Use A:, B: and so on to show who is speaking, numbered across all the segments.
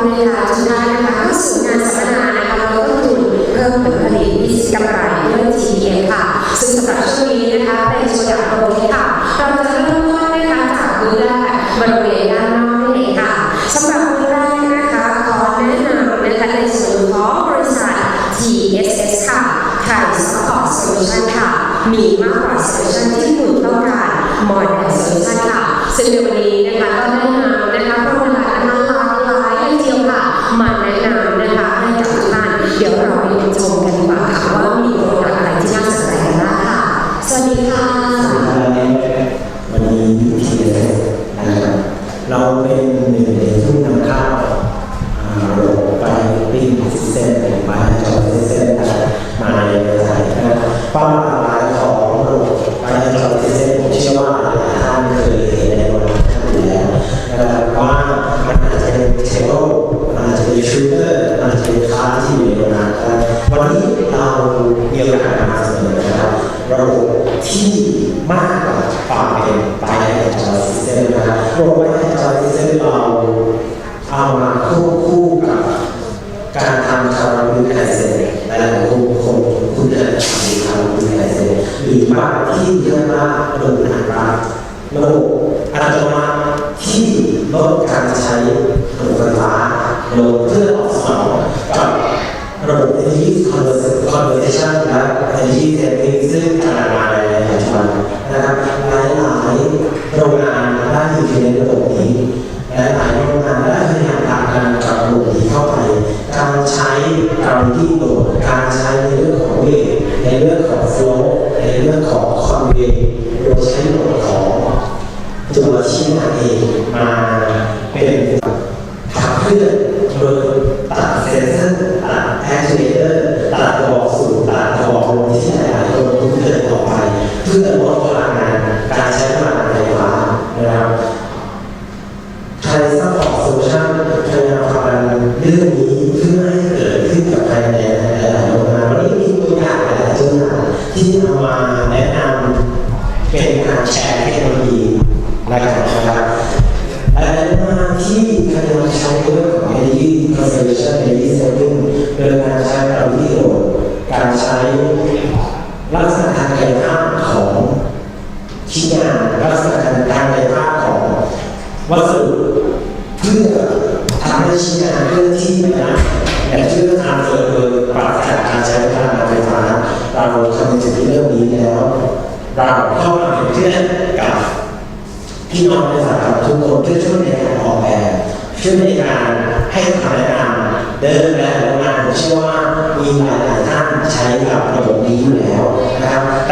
A: นะคะทุกท่านะคะเข้าสู่งานสัมมนานะคะลดต้นทุนเพิ่มผลผลิตมีกำไรด้วย TDM ค่ะ ซึ่งสำหรับช่วง มา ที่มากกว่าความเป็นไฟ
B: จอซิสเต็มนะครับระบบไฟจอซิสเต็มเราเอามาควบคู่กับการทำคาราบูไคเซนหลายๆคนคงคุ้นเคยกับคาราบูไคเซนหรือบางที่เยกว่าระบบอัตราระบบอัตโนมัติที่ลดการใช้ระบบไฟฟ้าลงเพื่อตอบสนองกับระบบ energy conversion และ energy saving ซึ่งกำลังมาในปัจจุบั นะครับหลายๆโรงงานได้อยู่ในระบบนี้และหลายโรงงานได้พยายามตามกันกับระบบนี้เข้าไป การใช้การที่โหลดการใช้ในเรื่องของเวทในเรื่องของโฟล์ในเรื่องของคอนเวย์โดยใช้โหลดของตัวชิ้นงานเองมาเป็นขับเคลื่อนโดย ลักษณะทางกายภาพของชิ้นงานลักษณะทางกายภาพของวัสดุเพื่อทำให้ชิ้นงานเคลื่อนที่ไปได้แต่เพื่อทำเกิดโดยปราศจากการใช้พลังงานไฟฟ้าเราคำนึงถึงเรื่องนี้แล้วเราเข้ามาเป็นเพื่อนกับพี่น้องในสังคมทุกคนเพื่อช่วยในการออกแบบช่วยในการให้คำแนะนำเดินและโรงงานผมเชื่อว่ามีหลายๆท่าน ใช้กับระบบนี้อยู่แล้วนะครับ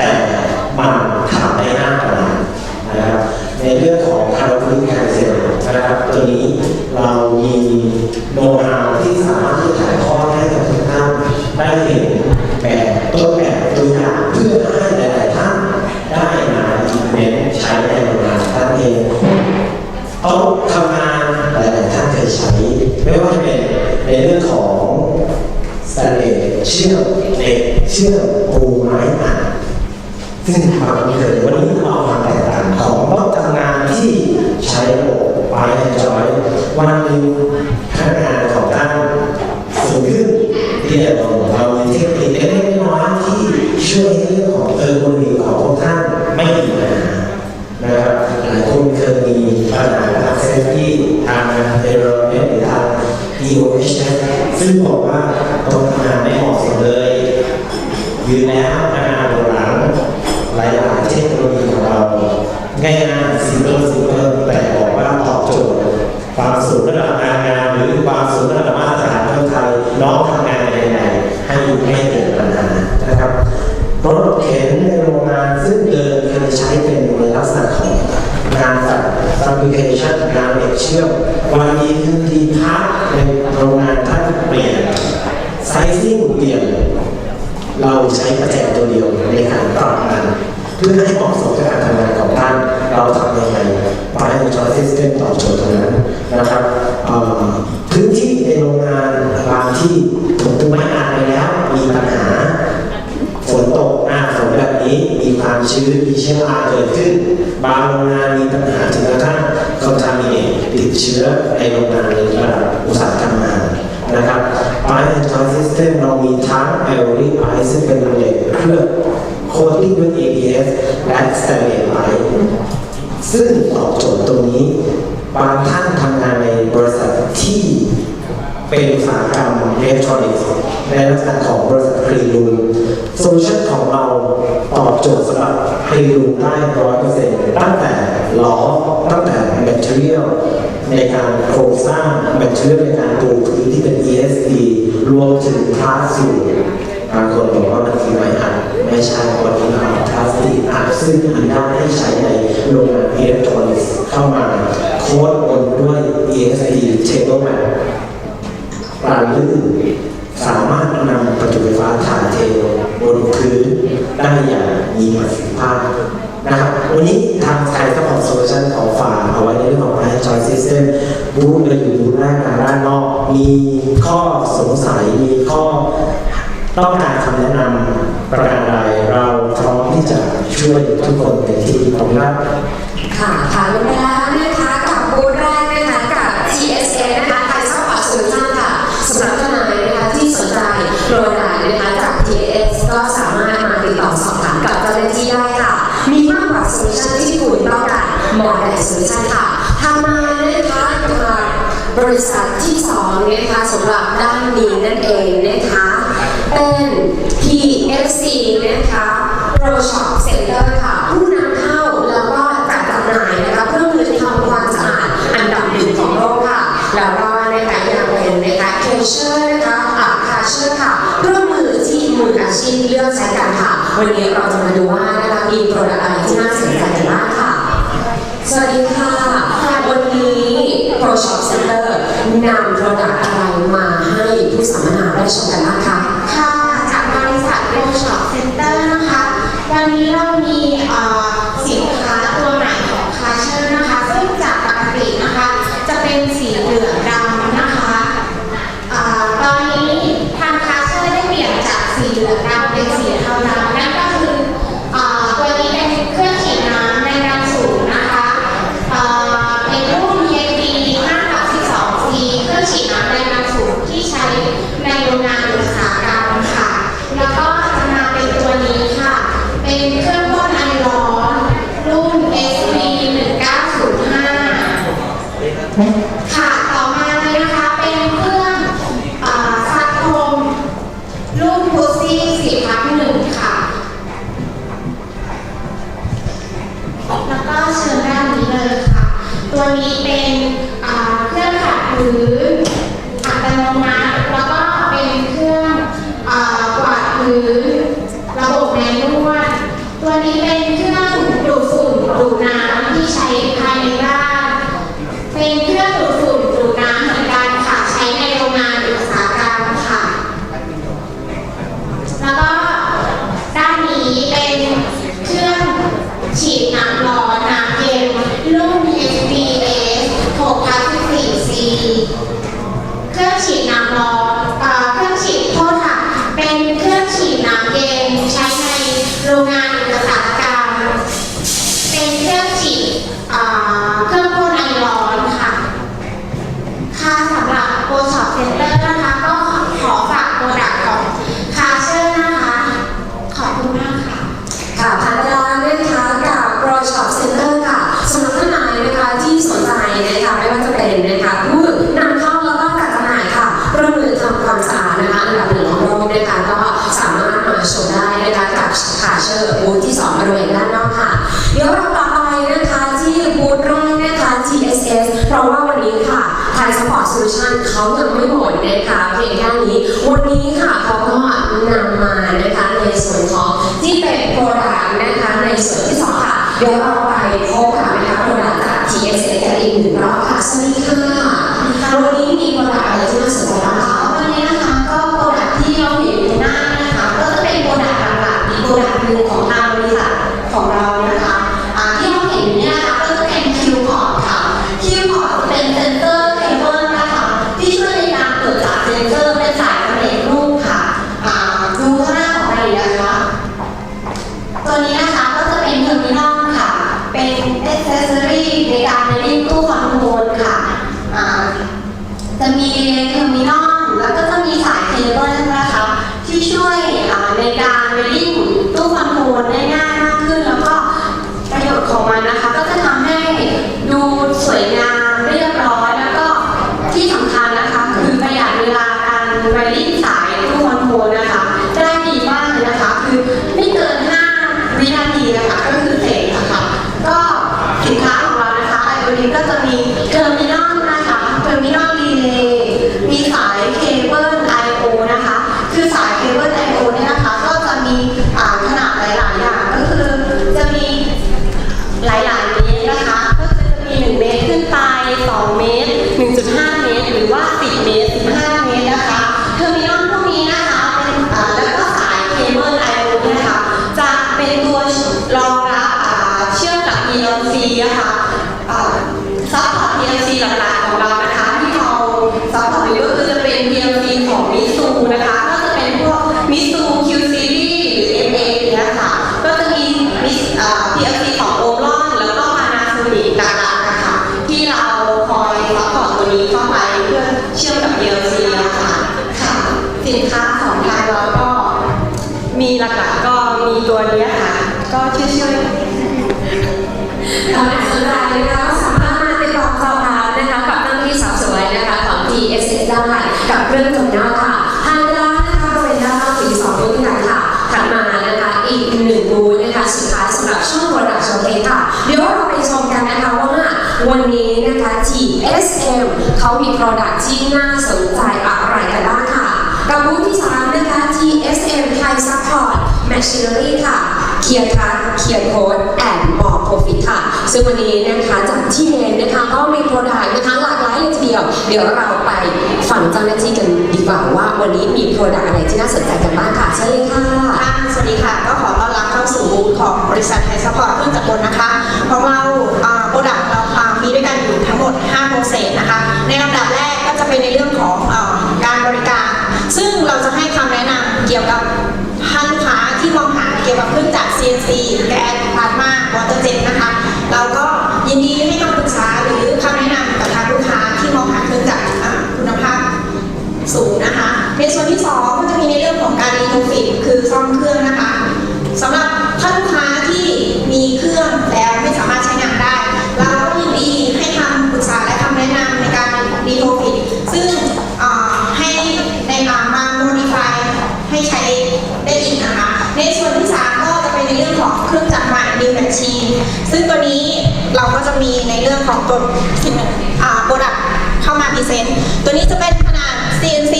B: นเคยวันนี้เรามาแตกต่างของโต๊ะทำงานที่ใช้ระบบไฟจอยวันหนึ่งพนักงานของท่านสูงขึ้นที่เรียกว่าเรามีเทคนิคเล็กๆน้อยๆที่ช่วยให้เรื่องของเออร์โกนมีของพวกท่านไม่มีปัญหานะครับหลายคนเคยมีปัญหาทางเซฟตี้ทางเอโรเมนหรือทาง EOH ซึ่งบอกว่าตรงทำงานไม่เหมาะสมเลยยืนแล้วพนักงานหลัง หล อบโจทย์ตรงนั้นนะครับพื้นที่ในโรงงานบางที่ถูกไม้อัดไปแล้วมีปัญหาฝนตกหน้าฝนแบบนี้มีความชื้นมีเชื้อราเกิดขึ้น บางโรงงานมีปัญหาถึงกระทั่งคอนทามิเนตติดเชื้อในโรงงานในระดับอุตสาหกรรมมห System เรามีทั้ง Ivory Ice ซึ่งเป็นเหล็กเคลือบโคตติ้งด้วย ABS และ Stainless Ice ซึ่งตอบโจทย์ตรงนี้ บางท่านทำงานในบริษัทที่เป็นอุตสาหกรรม อิเล็กทรอนิกส์ในลักษณะของบริษัทคลีนูนโซลูชันของเราตอบโจทย์สำหรับคลีนูนได้ร้อยเปอร์เซ็นต์ตั้งแต่ล้อตั้งแต่แมทเทียลในการโครงสร้างแมทเทียลในการปูพื้นที่เป็น ESD รวมถึงพลาสติกบางคนบอกว่ามันคือไม้อัดไม่ใช่วันนี้เราเอาพลาสติกอัดซึ่งอนุญาตให้ใช้ในโรงงานอิเล็กทรอนิกส์เข้ามาโค้ดบนด้วย ESD Table Mat ป ลื่น สามารถนำประจุไฟฟ้าถ่ายเทบนพื้นได้อย่างมีประสิทธิภาพนะครับวันนี้ทางไทยก็ของโซลูชันของฝากเอาไว้ในเรื่องของ i j o y System บูธเราอยู่บูธแรกด้านนอก มีข้อสงสัย มีข้อต้องการคำแนะนำประการใดเราพร้อมที่จะช่วยทุกคนเต็มที่ขอบคุณครับ
A: ค่ะผ่านไปแล้ว สำหรับด้านนี้นั่นเองนะคะ เป็น PFC นะคะ Pro Shop Center ค่ะ ผู้นำเข้าแล้วก็จัดจำหน่ายนะคะเครื่องมือทำความสะอาดอันดับหนึ่งของโลกค่ะ แล้วก็นะคะยังเป็นนะคะเคเชอร์นะคะอาคาเชอร์ค่ะเครื่องมือที่มืออาชีพเลือกใช้กันค่ะ วันนี้เราจะมาดูว่านะคะมีโปรดักต์อะไรที่น่าสนใจกันบ้างค่ะ สวัสดีค่ะวันนี้ โปรช็
C: อปเซ็นเตอร์นำโปรดักต์อะไรมาให้ผู้สัมมนาได้ชมกันบ้างคะคะ ซี่4ทับ1ค่ะ แล้วก็เชิญด้านนี้เลยค่ะ ตัวนี้เป็นเครื่องขัดพื้นอัตโนมัติแล้วก็เป็นเครื่องกวาดพื้นระบบแมนนวลตัวนี้เป็นเครื่องดูดฝุ่นดูดน้ำที่ใช้ภายในบ้าน เป็นเครื่องดูดฝุ่นดูดน้ำเหมือนกันค่ะ ใช้ในโรงงานอุตสาหกรรมค่ะ แล้วก็
A: นะคะเพียงแค่นี้ วันนี้ค่ะเขาก็นำมานะคะในส่วนของที่เป็นโปรดักต์นะคะในส่วนที่สองค่ะ เดี๋ยวเราไปพบกับนะคะโปรดักต์จาก TSA กันอีกหนึ่งรอบ ตั
C: วนี้นะคะก็จะเป็นเทอร์มินอลค่ะ เป็นเอเซสซอรี่ในการเรียนตู้คอนโทรลค่ะจะมีเทอร์มินอล
D: แล้วก็จะมีสายเคเบิลนะคะ ที่ช่วยในการเวลลิ่ PLC นะคะซัพพอร์ต PLC หลักๆของเรานะคะ นะคะก็สามาร
A: ถมาติดต่อสอบถามนะคะกับเจ้าหน้าที่สาวสวยนะคะของ TSS ได้กับเรื่องจดหน้าค่ะทางด้านนะคะบริเวณด้านนอกอีกสองบูธด้วยกันค่ะถัดมานะคะอีกหนึ่งบูธนะคะสุดท้ายสำหรับช่วงโปรดักชั่นเคค่ะ เดี๋ยวเราไปชมกันนะคะว่าวันนี้นะคะ TSM เขามี Product ที่น่าสนใจอะไรกันบ้างค่ะกับบูธที่3นะคะ TSM Thai Support Machinery ค่ะ เคลียร์คัสเคลียร์โค้ด ซึ่งวันนี้นะคะจากที่เมนนะคะก็มีโปรดักต์นะคะหลากหลายเลยทีเดียว เดี๋ยวเราไปฟังเจ้าหน้าที่กันดีกว่าว่า วันนี้มีโปรดักต์อะไรที่น่าสนใจกันบ้างค่ะเชิญเลยค่ะ
D: ค่ะสวัสดีค่ะ ก็ขอต้อนรับเข้าสู่บูธของบริษัทไทยซัพพอร์ตเครื่องจักรกลนะคะของเราโป ตัวสินอ่าโปรดักเข้ามาพรีเซนต์ตัวนี้จะเป็นขนาด CNC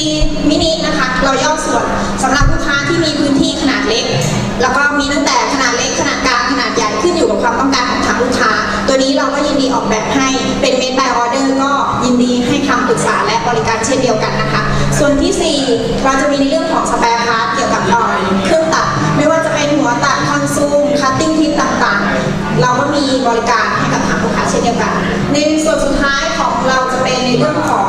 D: มินินะคะ เราย่อส่วนสำหรับลูกค้าที่มีพื้นที่ขนาดเล็ก แล้วก็มีตั้งแต่ขนาดเล็กขนาดกลางขนาดใหญ่ขึ้นอยู่กับความต้องการของทางลูกค้า ตัวนี้เราก็ยินดีออกแบบให้เป็น made by order ก็ยินดีให้คำปรึกษาและบริการเช่นเดียวกันนะคะ ส่วนทีสี่4 เราจะมีในเรื่องของสเปรพาร์ทเกี่ยวกับเอ่อเครื่องตัด ไม่ว่าจะเป็นหัวตัดคอนซูมคัตติ้งทิปต่างๆ เราก็มีบริการให้กับทางลูกค้าเช่นเดียวกัน ในส่วนสุดท้ายของเราจะเป็นในเรื่องของ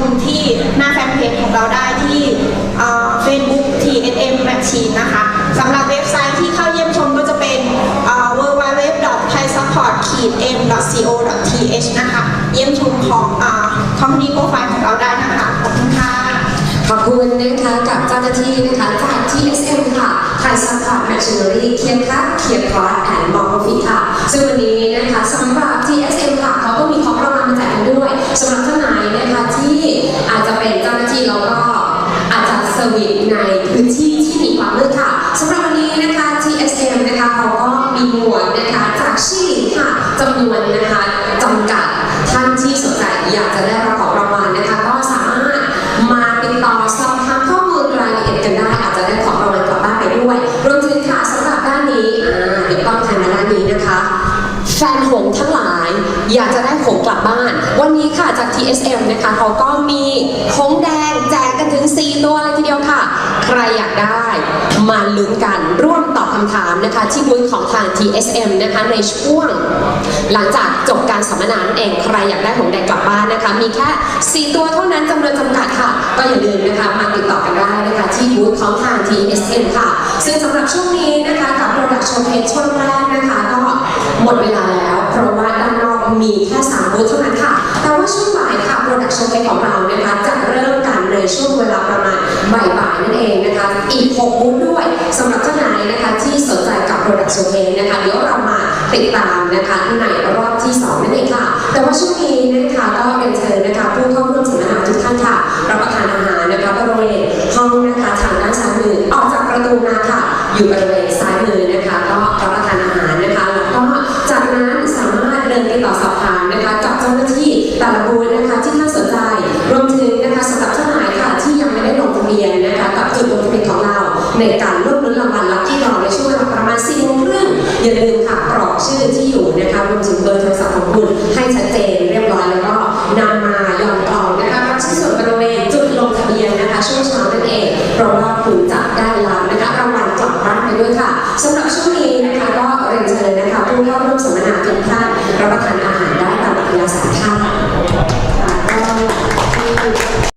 D: มที่หน้าแฟนเพจของเราได้ที่เฟซบุ๊ก TNM Machine นะคะสำหรับเว็บไซต์ที่เข้าเยี่ยมชมก็จะเป็น w w w t h a i s u p p o r t m co th นะคะเยี่ยมชมของคอมพานีโปรไฟล์ของเราได้นะคะ ขอบคุณค่ะ
A: ขอบคุณนะคะกับเจ้าหน้าที่นะคะจาก TSM ค่ะ Thai Support Machinery เคียร์คัสเคียร์คอร์สแอนด์มอร์ฟิค่ะ ซึ่งวันนี้นะคะสำหรับ อยากจะได้หงส์กลับบ้าน วันนี้ค่ะจาก TSM นะคะเขาก็มีหงแดงแจกกันถึง 4 ตัวเลยทีเดียวค่ะ ใครอยากได้มาลุ้นกันร่วมตอบคำถามนะคะที่บูธของทาง TSM นะคะในช่วง หลังจากจบการสัมมนานั่นเองใครอยากได้หงแดงกลับบ้านนะคะ มีแค่ 4 ตัวเท่านั้นจำนวนจำกัดค่ะ ก็อย่าลืมนะคะมาติดต่อกันได้นะคะที่บูธของทาง TSM ค่ะ ซึ่งสำหรับช่วงนี้นะคะกับ Product Showcase ช่วงแรกนะคะก็หมดเวลาแล้วเพราะว่าามีแค่3บูธเท่านั้นค่ะ แต่ว่าช่วงบ่ายค่ะ Product Showcase ของเรานะคะจะเริ่มกันในช่วงเวลาประมาณบ่ายๆนั่นเองนะคะ อีก6บูธด้วยสำหรับเจ้านายนะคะที่สนใจกับ Product Showcase นะคะเดี๋ยวเรามาติดตามนะคะในรอบที่2นั่นเองค่ะ แต่ว่าช่วงนี้นะคะก็เรียนเชิญนะคะผู้เข้าร่วมสัมมนาทุกท่านค่ะรับประทานอาหารนะคะบริเวณห้องนะคะทางด้านซ้ายมือออกจากประตูมาค่ะ อยู่บริเวณ เ